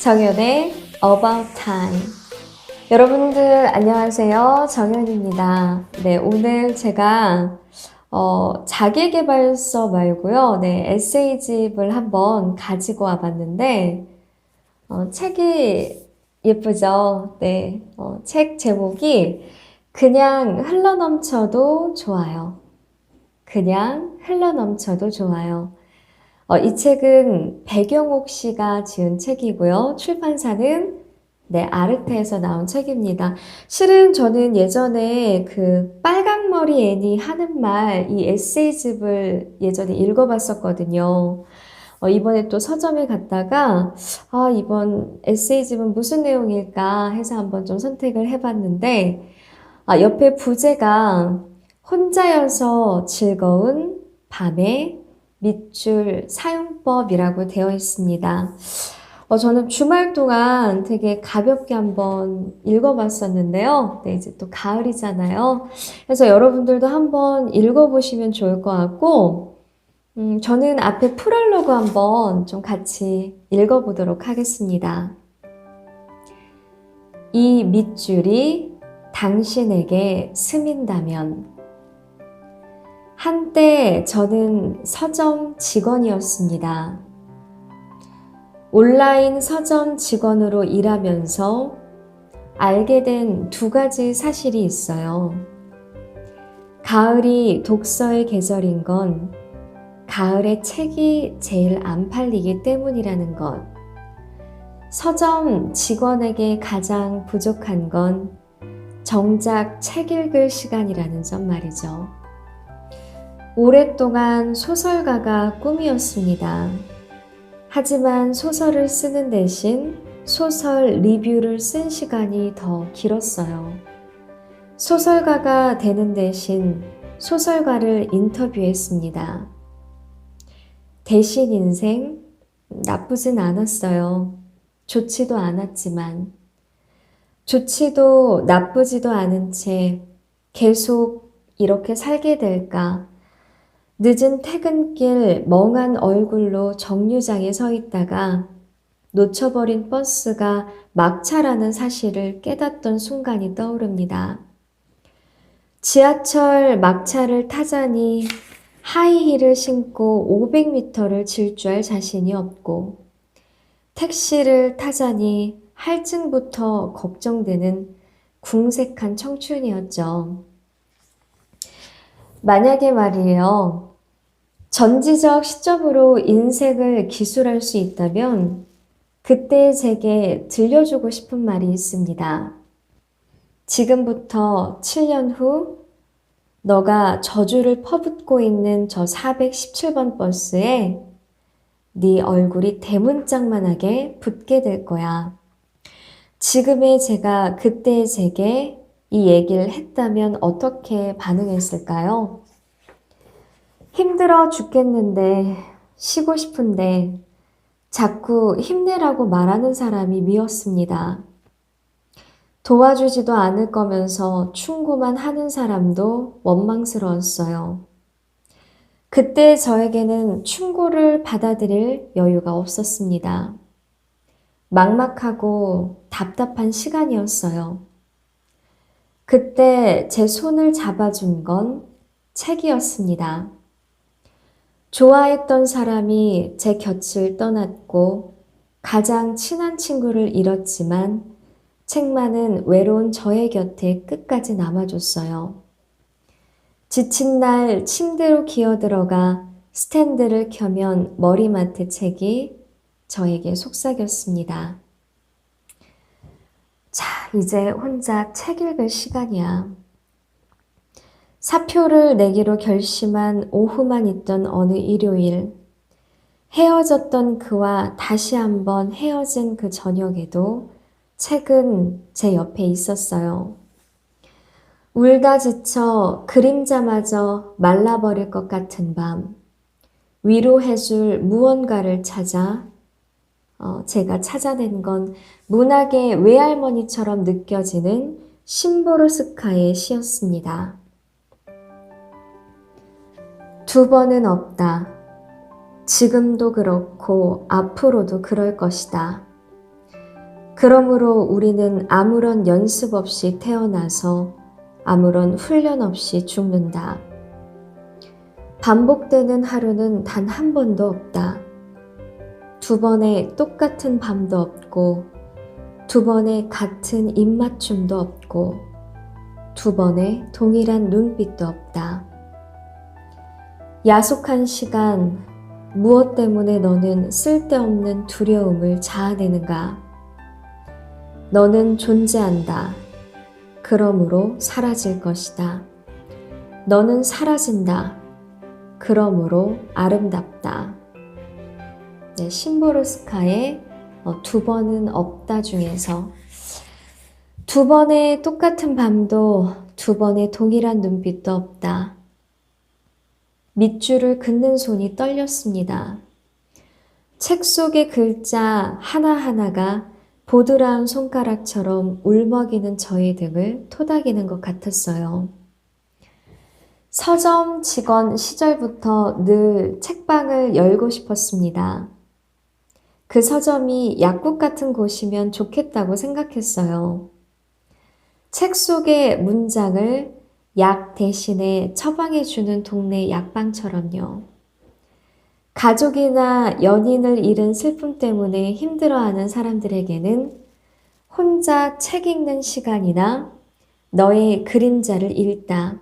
정연의 About Time. 여러분들 안녕하세요. 정연입니다. 네, 오늘 제가 어, 자기계발서 말고요. 네, 에세이집을 한번 가지고 와봤는데 어, 책이 예쁘죠? 네, 어, 책 제목이 그냥 흘러넘쳐도 좋아요. 그냥 흘러넘쳐도 좋아요. 어, 이 책은 배경옥 씨가 지은 책이고요. 출판사는 네, 아르테에서 나온 책입니다. 실은 저는 예전에 그 빨강머리 애니 하는 말 이 에세이집을 예전에 읽어봤었거든요. 어, 이번에 또 서점에 갔다가 아, 이번 에세이집은 무슨 내용일까 해서 한번 좀 선택을 해봤는데 아, 옆에 부제가 혼자여서 즐거운 밤의 밑줄 사용법이라고 되어 있습니다. 어, 저는 주말 동안 되게 가볍게 한번 읽어봤었는데요. 네, 이제 또 가을이잖아요. 그래서 여러분들도 한번 읽어보시면 좋을 것 같고, 음, 저는 앞에 프롤로그 한번 좀 같이 읽어보도록 하겠습니다. 이 밑줄이 당신에게 스민다면, 한때 저는 서점 직원이었습니다. 온라인 서점 직원으로 일하면서 알게 된 두 가지 사실이 있어요. 가을이 독서의 계절인 건 가을에 책이 제일 안 팔리기 때문이라는 것. 서점 직원에게 가장 부족한 건 정작 책 읽을 시간이라는 점 말이죠. 오랫동안 소설가가 꿈이었습니다. 하지만 소설을 쓰는 대신 소설 리뷰를 쓴 시간이 더 길었어요. 소설가가 되는 대신 소설가를 인터뷰했습니다. 대신 인생 나쁘진 않았어요. 좋지도 않았지만 좋지도 나쁘지도 않은 채 계속 이렇게 살게 될까 늦은 퇴근길 멍한 얼굴로 정류장에 서 있다가 놓쳐버린 버스가 막차라는 사실을 깨닫던 순간이 떠오릅니다. 지하철 막차를 타자니 하이힐을 신고 500m를 질주할 자신이 없고 택시를 타자니 할증부터 걱정되는 궁색한 청춘이었죠. 만약에 말이에요. 전지적 시점으로 인생을 기술할 수 있다면 그때 제게 들려주고 싶은 말이 있습니다. 지금부터 7년 후 너가 저주를 퍼붓고 있는 저 417번 버스에 네 얼굴이 대문짝만하게 붙게 될 거야. 지금의 제가 그때의 제게 이 얘기를 했다면 어떻게 반응했을까요? 힘들어 죽겠는데, 쉬고 싶은데, 자꾸 힘내라고 말하는 사람이 미웠습니다. 도와주지도 않을 거면서 충고만 하는 사람도 원망스러웠어요. 그때 저에게는 충고를 받아들일 여유가 없었습니다. 막막하고 답답한 시간이었어요. 그때 제 손을 잡아준 건 책이었습니다. 좋아했던 사람이 제 곁을 떠났고 가장 친한 친구를 잃었지만 책만은 외로운 저의 곁에 끝까지 남아줬어요. 지친 날 침대로 기어들어가 스탠드를 켜면 머리맡에 책이 저에게 속삭였습니다. 자, 이제 혼자 책 읽을 시간이야. 사표를 내기로 결심한 오후만 있던 어느 일요일, 헤어졌던 그와 다시 한번 헤어진 그 저녁에도 책은 제 옆에 있었어요. 울다 지쳐 그림자마저 말라버릴 것 같은 밤, 위로해줄 무언가를 찾아 어, 제가 찾아낸 건 문학의 외할머니처럼 느껴지는 심보르스카의 시였습니다. 두 번은 없다. 지금도 그렇고 앞으로도 그럴 것이다. 그러므로 우리는 아무런 연습 없이 태어나서 아무런 훈련 없이 죽는다. 반복되는 하루는 단 한 번도 없다. 두 번의 똑같은 밤도 없고, 두 번의 같은 입맞춤도 없고, 두 번의 동일한 눈빛도 없다. 야속한 시간, 무엇 때문에 너는 쓸데없는 두려움을 자아내는가? 너는 존재한다. 그러므로 사라질 것이다. 너는 사라진다. 그러므로 아름답다. 네, 심보르스카의 어, 두 번은 없다 중에서 두 번의 똑같은 밤도 두 번의 동일한 눈빛도 없다. 밑줄을 긋는 손이 떨렸습니다. 책 속의 글자 하나하나가 보드라운 손가락처럼 울먹이는 저의 등을 토닥이는 것 같았어요. 서점 직원 시절부터 늘 책방을 열고 싶었습니다. 그 서점이 약국 같은 곳이면 좋겠다고 생각했어요. 책 속의 문장을 약 대신에 처방해주는 동네 약방처럼요. 가족이나 연인을 잃은 슬픔 때문에 힘들어하는 사람들에게는 혼자 책 읽는 시간이나 너의 그림자를 읽다.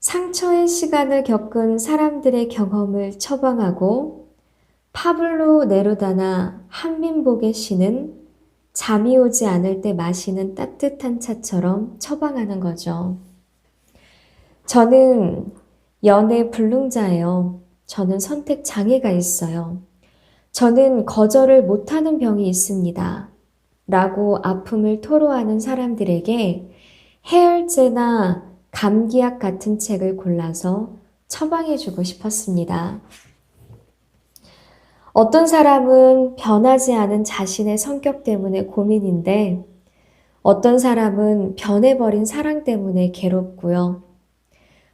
상처의 시간을 겪은 사람들의 경험을 처방하고 파블로 네루다나 한민복의 시는 잠이 오지 않을 때 마시는 따뜻한 차처럼 처방하는 거죠. 저는 연애 불능자예요. 저는 선택 장애가 있어요. 저는 거절을 못하는 병이 있습니다. 라고 아픔을 토로하는 사람들에게 해열제나 감기약 같은 책을 골라서 처방해주고 싶었습니다. 어떤 사람은 변하지 않은 자신의 성격 때문에 고민인데, 어떤 사람은 변해버린 사랑 때문에 괴롭고요.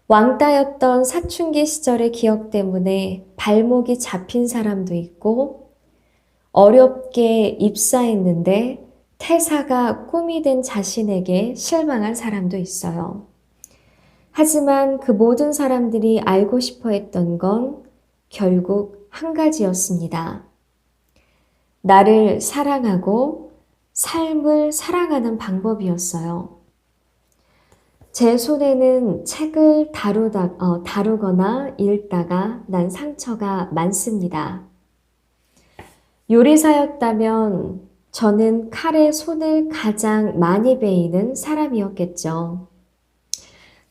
왕따였던 사춘기 시절의 기억 때문에 발목이 잡힌 사람도 있고, 어렵게 입사했는데 퇴사가 꿈이 된 자신에게 실망한 사람도 있어요. 하지만 그 모든 사람들이 알고 싶어 했던 건 결국 한 가지였습니다. 나를 사랑하고 삶을 사랑하는 방법이었어요. 제 손에는 책을 다루다, 어, 다루거나 읽다가 난 상처가 많습니다. 요리사였다면 저는 칼에 손을 가장 많이 베이는 사람이었겠죠.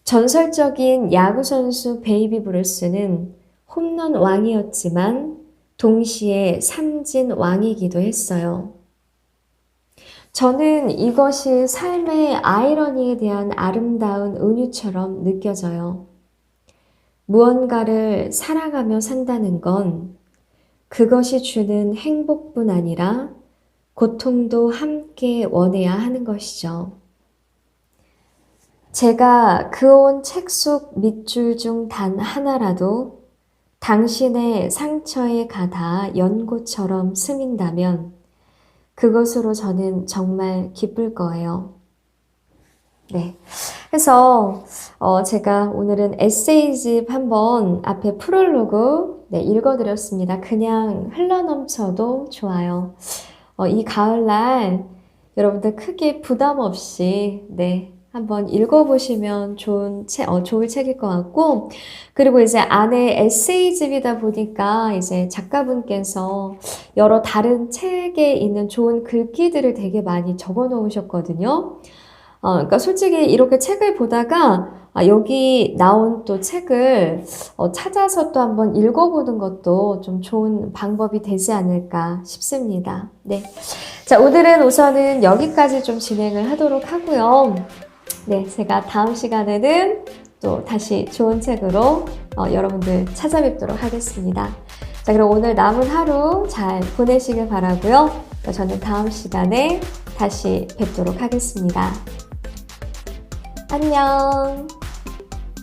전설적인 야구선수 베이비 브루스는 홈런 왕이었지만 동시에 삼진 왕이기도 했어요. 저는 이것이 삶의 아이러니에 대한 아름다운 은유처럼 느껴져요. 무언가를 사랑하며 산다는 건 그것이 주는 행복뿐 아니라 고통도 함께 원해야 하는 것이죠. 제가 그온 책 속 밑줄 중 단 하나라도 당신의 상처에 가다 연고처럼 스민다면 그것으로 저는 정말 기쁠 거예요. 네. 그래서 어 제가 오늘은 에세이집 한번 앞에 프롤로그 네, 읽어드렸습니다. 그냥 흘러넘쳐도 좋아요. 어, 이 가을날 여러분들 크게 부담 없이 네, 한번 읽어보시면 좋은 책, 어, 좋을 책일 것 같고, 그리고 이제 안에 에세이집이다 보니까 이제 작가분께서 여러 다른 책에 있는 좋은 글귀들을 되게 많이 적어 놓으셨거든요. 어, 그러니까 솔직히 이렇게 책을 보다가 아, 여기 나온 또 책을 어, 찾아서 또 한번 읽어보는 것도 좀 좋은 방법이 되지 않을까 싶습니다. 네. 자, 오늘은 우선은 여기까지 좀 진행을 하도록 하고요. 네, 제가 다음 시간에는 또 다시 좋은 책으로 어, 여러분들 찾아뵙도록 하겠습니다. 자, 그럼 오늘 남은 하루 잘 보내시길 바라고요. 저는 다음 시간에 다시 뵙도록 하겠습니다. 안녕.